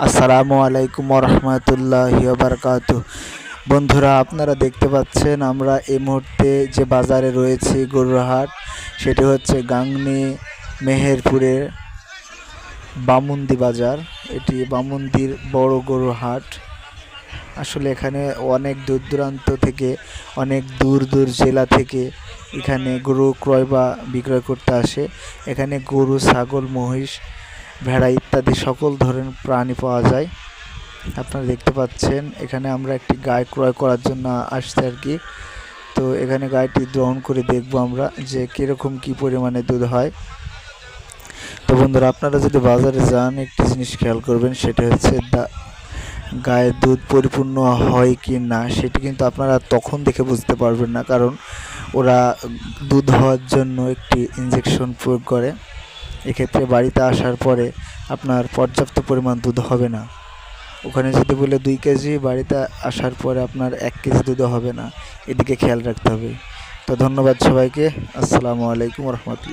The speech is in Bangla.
আসসালামু আলাইকুম রহমতুল্লাহ বারকাত বন্ধুরা, আপনারা দেখতে পাচ্ছেন আমরা এই মুহূর্তে যে বাজারে রয়েছি গরুর হাট সেটি হচ্ছে গাংনি মেহেরপুরের বামুন্দি বাজার। এটি বামুন্দির বড় গরুর হাট আসলে এখানে অনেক দূর দূরান্ত থেকে, অনেক দূর দূর জেলা থেকে এখানে গরু ক্রয় বা বিক্রয় করতে আসে। এখানে গরু, ছাগল, মহিষ ভেড়া ইত্যাদি সকল ধরনের প্রাণী পাওয়া যায়। আপনারা দেখতে পাচ্ছেন, এখানে আমরা একটি গায়ে ক্রয় করার জন্য আসছি আর কি। তো এখানে গায়েটি গ্রহণ করে দেখব আমরা যে কীরকম কী পরিমাণে দুধ হয়। তো বন্ধুরা, আপনারা যদি বাজারে যান, একটি জিনিস খেয়াল করবেন, সেটা হচ্ছে গায়ের দুধ পরিপূর্ণ হয় কি না, সেটি কিন্তু আপনারা তখন দেখে বুঝতে পারবেন না। কারণ ওরা দুধ হওয়ার জন্য একটি ইঞ্জেকশন প্রয়োগ করে। এক্ষেত্রে বাড়িতে আসার পরে আপনার পর্যাপ্ত পরিমাণ দুধ হবে না। ওখানে যদি বলে দুই কেজি, বাড়িতে আসার পরে আপনার এক কেজি দুধ হবে না। এদিকে খেয়াল রাখতে হবে। তো ধন্যবাদ সবাইকে। আসসালামু আলাইকুম রহমতুল্লাহ।